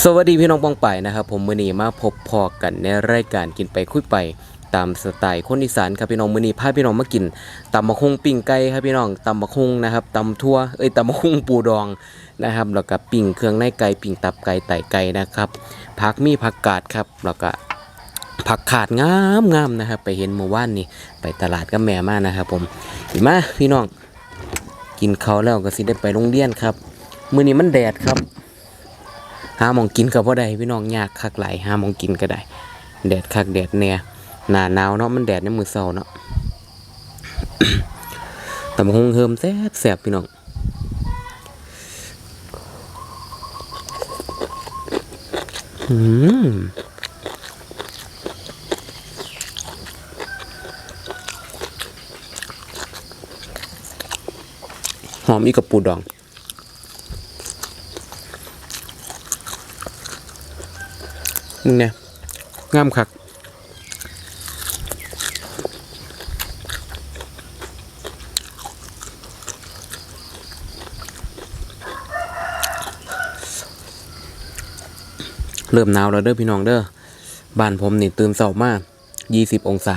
สวัสดีพี่น้องปองไปนะครับ ผมมือนีมาพบพอกันในรายการกินไปคุยไปตามสไตล์คนอีสานครับพี่น้องมือนีพาพี่น้องมากินตำมะคุงปิ้งไก่ครับพี่น้องตำมะคุงนะครับตำทั่วเอ้ยตำมะคุงปูดองนะครับแล้วก็ปิ้งเครื่องในไก่ปิ้งตับไก่ไตไก่นะครับผักมีผักกาดครับแล้วก็ผักขาดงามงามนะครับ ไปเห็นเมื่อวานนี่ไปตลาดกับแม่มานะครับ ผมเห็นมาพี่น้อง กินเขาแล้วก็สิได้ไปโรงเรียนครับ มือนี้มันแดดครับ หาหมองกินก็บ่ได้พี่น้องยากคักหลายหาหมองกินก็ได้ แดดคักแดดแน่หนาหนาวเนาะมันแดดในมือเช้าเนาะตำบักหงเฮิมแซ่บแซ่บพี่น้องอืมหอมอีกกับปูดอง มึง เนี่ยงามคักเริ่มหนาวแล้วเด้อพี่น้องเด้อบ้านผมนี่ตื่นเช้ามากยี่สิบองศา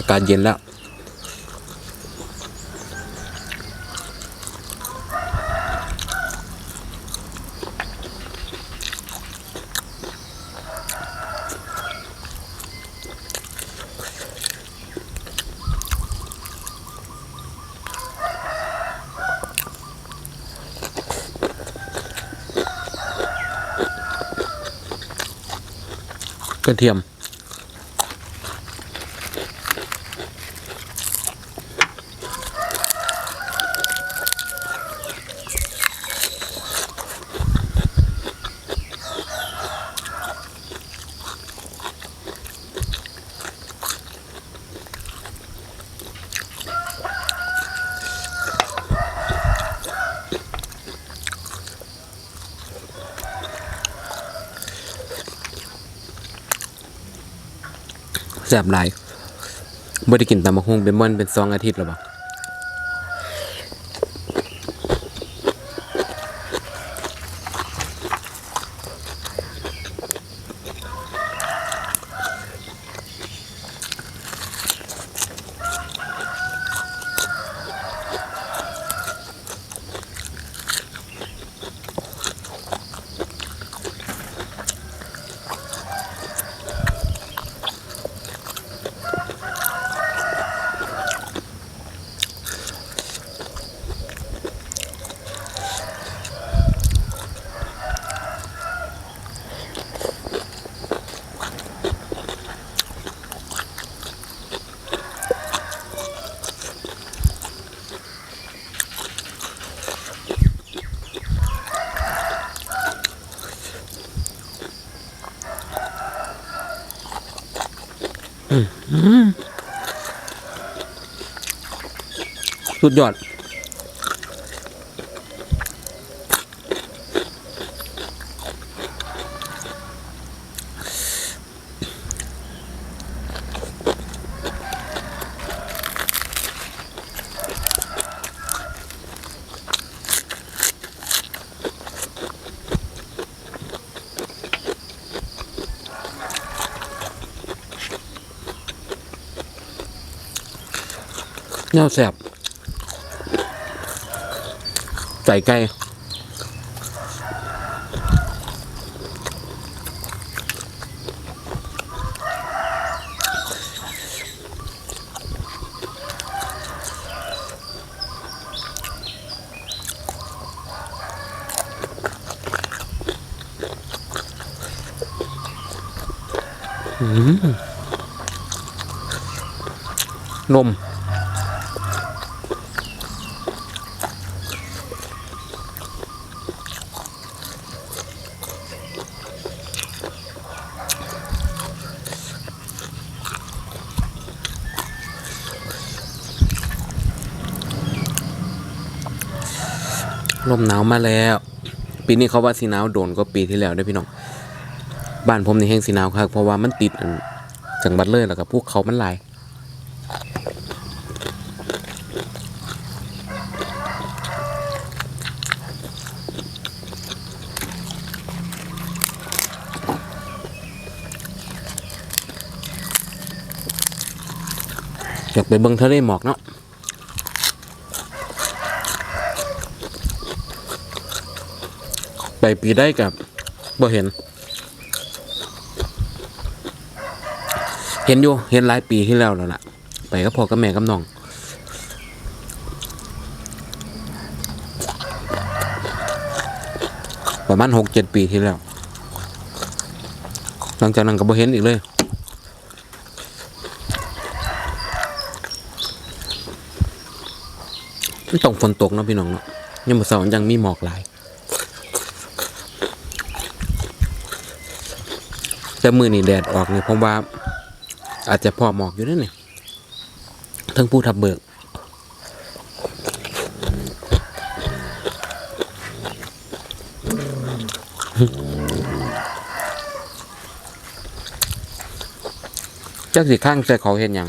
อากาศเย็นแล้ว กระเทียม บหลายบ่ได้กินตำบักหุ่งเป็นมันเป็นสองอาทิตย์แล้วบ่ สุดยอด แนวแสบใส่ไก่อืมนม ลมหนาวมาแล้ว ปีนี้เขาว่าสีหนาวโดนก็ปีที่แล้วด้อพี่น้องบ้านผมนี่แห้งสีหนาวครับเพราะว่ามันติดจังหวัดเลยแล้วก็ภูเขามันหลายอยากไปเบิ่งทะเลหมอกเนาะ ไปปีได้กับบ่เห็น เห็นอยู่เห็นหลายปีที่แล้วแล้วล่ะ ไปก็พอกับแม่กับน้องประมาณหกเจ็ดปีที่แล้ว หลังจากนั้นก็บ่เห็นอีกเลยต้องฝนตกเนาะพี่น้องเนาะยังมือเสาร์ยังมีหมอกหลาย แต่มือนี่แดดออกเนี่ยผมว่า อาจจะพอหมอกอยู่นั่นนี่ทั้งผู้ทับเบิกจักสิข้างใส่เขาเห็นอยัง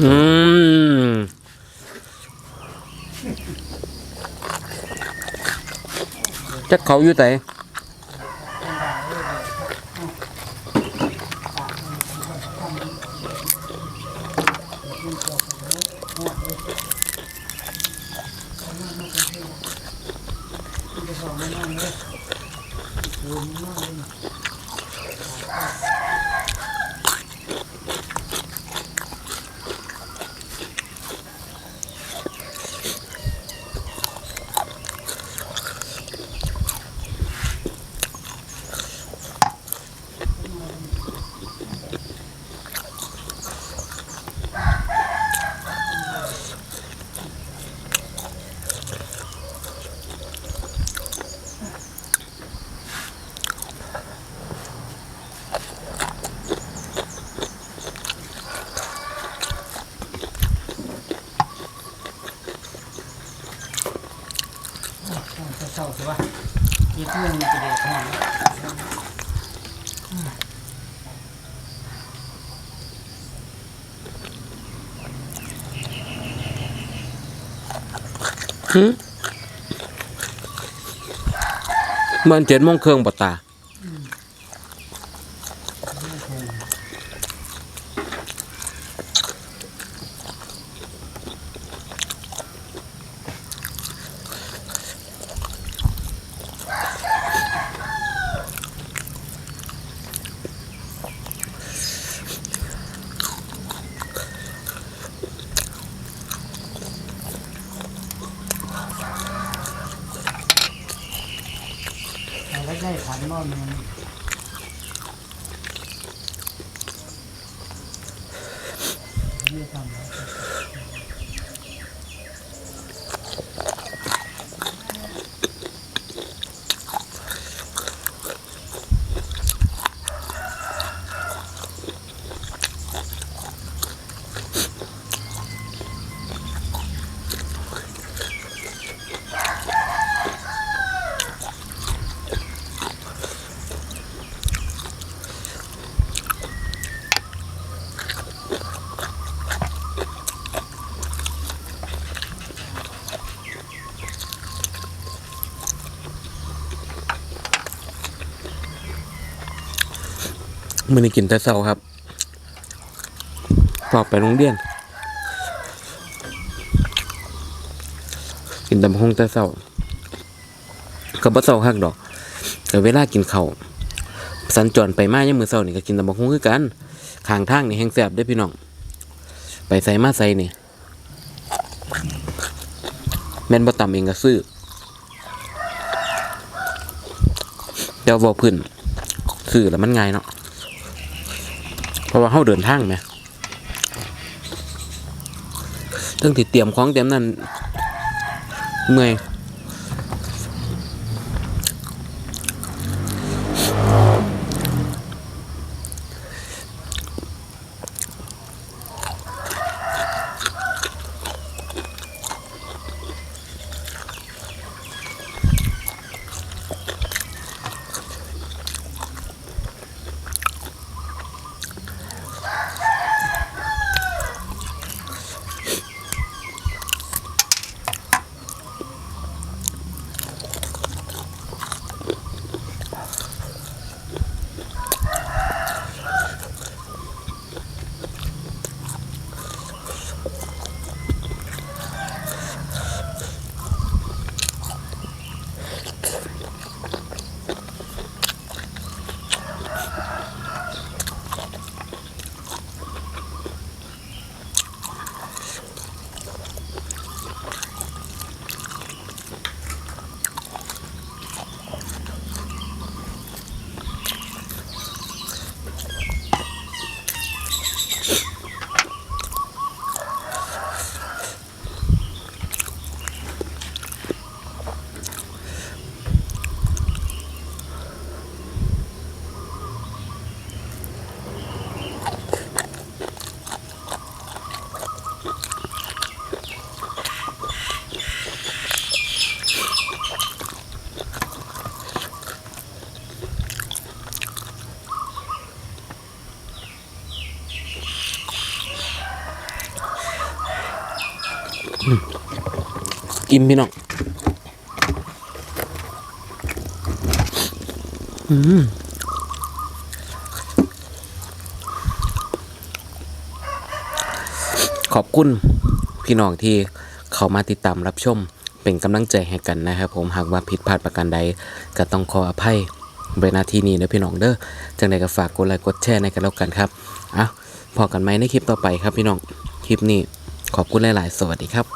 อืมจักเขาอยู่ไหนเศร้าๆใช่ปะคิดเรื่องจะเด็ดหน่อย มันเจ็ดโมงเครื่องปะตา ಅಂತ มันกินแต่เช้าครับพอไปโรงเรียน กินตำหงแต่เช้าก็บ่เช้าคักดอกก็เวลากินเข้าสัญจรไปมายังมือเช้านี่ก็กินตำบักหุ่งคือกันข้างทางนี่แห้งแซ่บเด้พี่น้อง ไปใส่มาใส่นี่แม่นบ่ตำเองก็ซื้อเดี๋ยวบ่พื้นซื้อแล้วมันง่ายเนาะ เพราะว่าเขาเดินทางไหมตั้งที่เตรียมของเตรียมนั่นเมื่อย อิ่มพี่น้องอืมขอบคุณพี่น้องที่เข้ามาติดตามรับชม เป็นกำลังใจให้กันนะครับผมหากว่าผิดพลาดประการใด ก็ต้องขออภัยเวลาที่นี้นะพี่น้องเด้อจังใดก็ฝากกดไลค์กดแชร์ในกันแล้วกันครับอะพอกันไหมในคลิปต่อไปครับพี่น้อง คลิปนี้ขอบคุณหลาย ๆ สวัสดีครับ